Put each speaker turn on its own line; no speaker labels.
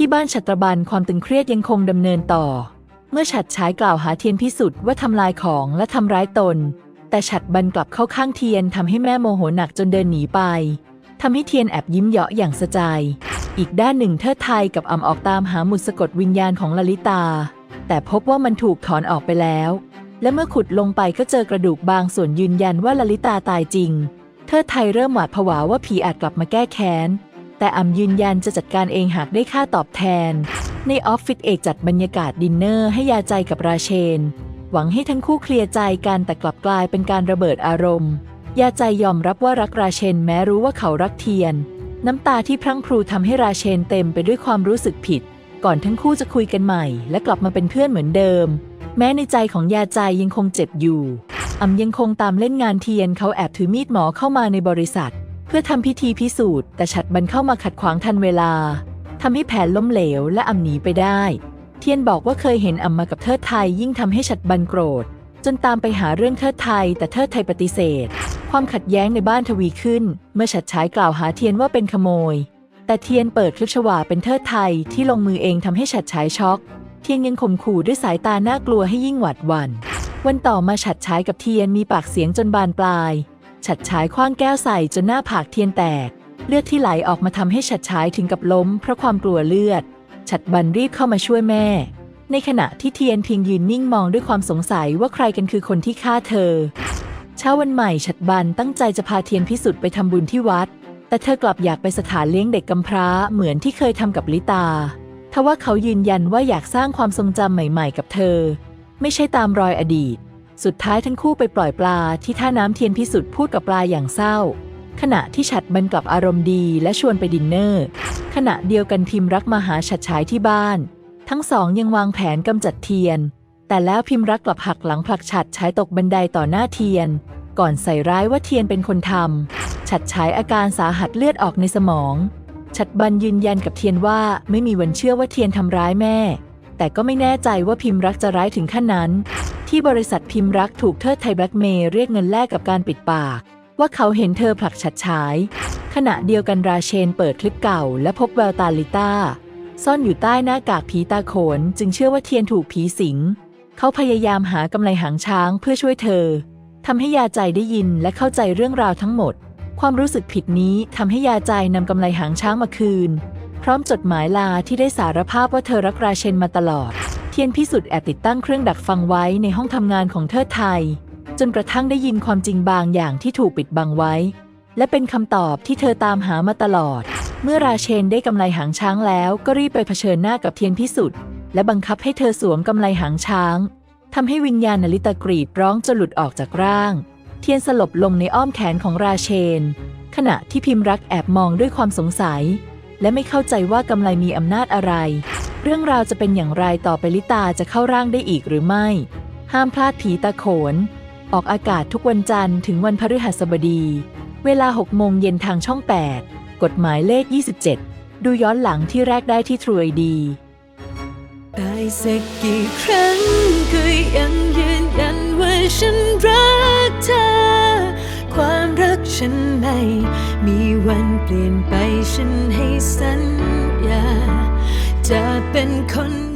ที่บ้านชัตรบันความตึงเครียดยังคงดำเนินต่อ เมื่อฉัดฉายกล่าวหาเทียนพิสุทธิ์ว่าทำลายของและทำร้ายตน แต่ฉัดบันกลับเข้าข้างเทียนทำให้แม่โมโหหนักจนเดินหนีไปทำให้เทียนแอบยิ้มเยาะอย่างสะใจ อีกด้านหนึ่งเทิดไทยกับอ่ำออกตามหาหมุดสะกดวิญญาณของลลิตา แต่พบว่ามันถูกถอนออกไปแล้ว และเมื่อขุดลงไปก็เจอกระดูกบางส่วนยืนยันว่าลลิตาตายจริง เทิดไทยเริ่มหวาดผวาว่าผีอาจกลับมาแก้แค้น แต่อ่ำยืนยันจะจัดการเองหากได้ค่าตอบแทน ในออฟฟิศเอกจัดบรรยากาศดินเนอร์ให้ยาใจกับราเชน หวังให้ทั้งคู่เคลียร์ใจกันแต่กลับกลายเป็นการระเบิดอารมณ์ ยาใจยอมรับว่ารักราเชนแม้รู้ว่าเขารักเทียน น้ำตาที่พรั่งพรูทำให้ราเชนเต็มไปด้วยความรู้สึกผิด ก่อนทั้งคู่จะคุยกันใหม่ และกลับมาเป็นเพื่อนเหมือนเดิม แม้ในใจของยาใจยังคงเจ็บอยู่อำยังคงตามเล่นงานเทียนเขาแอบถือมีดหมอเข้ามาในบริษัท เพื่อทำพิธีพิสูจน์ แต่ฉัดบันเข้ามาขัดขวางทันเวลาทำให้แผนล้มเหลวและอำหนีไปได้ เทียนบอกว่าเคยเห็นอำมากับเทิดไทยยิ่งทำให้ฉัดบันโกรธ จนตามไปหาเรื่องเทิดไทย แต่เทิดไทยปฏิเสธ ความขัดแย้งในบ้านทวีขึ้น เมื่อฉัดฉายกล่าวหาเทียนว่าเป็นขโมย แต่เทียนเปิดคลิปฉวาเป็นเทิดไทยที่ลงมือเองทำให้ฉัดฉายช็อก เทียนยังข่มขู่ด้วยสายตาน่ากลัวให้ยิ่งหวาดหวัน่นวันต่อมาฉัดฉายกับเทียนมีปากเสียงจนบานปลาย ฉัดฉายคว้างแก้วใส่จนหน้าผากเทียนแตก เลือดที่ไหลออกมาทำให้ฉัดฉายถึงกับล้มเพราะความกลัวเลือด ฉัดบันรีบเข้ามาช่วยแม่ ในขณะที่เทียนพียงยืนนิ่งมองด้วยความสงสัยว่าใครกันคือคนที่ฆ่าเธอ เช้าวันใหม่ฉัดบันตั้งใจจะพาเทียนพิสุทธิ์ไปทำบุญที่วัด แต่เธอกลับอยากไปสถานเลี้ยงเด็กกำพร้าเหมือนที่เคยทำกับลิตาทว่าเขายืนยันว่าอยากสร้างความทรงจำใหม่ ๆ กับเธอ ไม่ใช่ตามรอยอดีต สุดท้ายทั้งคู่ไปปล่อยปลาที่ท่าน้ำเทียนพิสุทธิ์พูดกับปลาอย่างเศร้า ขณะที่ฉัดบันกลับอารมณ์ดีและชวนไปดินเนอร์ ขณะเดียวกันพิมรักมาหาฉัดฉายที่บ้าน ทั้งสองยังวางแผนกำจัดเทียน แต่แล้วพิมรักกลับหักหลังผลักฉัดฉายตกบันไดต่อหน้าเทียน ก่อนใส่ร้ายว่าเทียนเป็นคนทำฉัดฉายอาการสาหัสเลือดออกในสมอง ฉัดบันยืนยันกับเทียนว่าไม่มีวันเชื่อว่าเทียนทำร้ายแม่ แต่ก็ไม่แน่ใจว่าพิมรักจะร้ายถึงขั้นนั้น ที่บริษัทพิมพ์รักถูกเทิดไทยแบล็กเมย์เรียกเงินแลกกับการปิดปาก ว่าเขาเห็นเธอผลักฉัดฉาย ขณะเดียวกันราเชนเปิดคลิปเก่า และพบแววตาลิต้า ซ่อนอยู่ใต้หน้ากากผีตาโขน จึงเชื่อว่าเทียนถูกผีสิง เขาพยายามหากำไลหางช้างเพื่อช่วยเธอทำให้ยาใจได้ยินและเข้าใจเรื่องราวทั้งหมด ความรู้สึกผิดนี้ทำให้ยาใจนำกำไลหางช้างมาคืน พร้อมจดหมายลาที่ได้สารภาพว่าเธอรักราเชนมาตลอด เทียนพิสุทธิ์แอบติดตั้งเครื่องดักฟังไว้ในห้องทำงานของเทิดไทย จนกระทั่งได้ยินความจริงบางอย่างที่ถูกปิดบังไว้ และเป็นคำตอบที่เธอตามหามาตลอด เมื่อราเชนได้กำไลหางช้างแล้วก็รีบไปเผชิญหน้ากับเทียนพิสุทธิ์และบังคับให้เธอสวมกำไลหางช้างทำให้วิญญาณนลิตากรีดร้องจนหลุดออกจากร่าง เทียนสลบลงในอ้อมแขนของราเชน ขณะที่พิมรักแอบมองด้วยความสงสัย และไม่เข้าใจว่ากำไลมีอำนาจอะไร เรื่องราวจะเป็นอย่างไรต่อไปลิตาจะเข้าร่างได้อีกหรือไม่ ห้ามพลาดผีตาโขน ออกอากาศทุกวันจันทร์ถึงวันพฤหัสบดี เวลา 6 โมงเย็นทางช่อง 8 กฎหมายเลข 27 ดูย้อนหลังที่แรกได้ที่ทรูไอดี
ตายสักกี่ครั้งก็ยังยืนยันว่าฉันรักเธอ ความรักฉันไม่ มีวันเปลี่ยนไปฉันให้สัญญา จะเป็นคน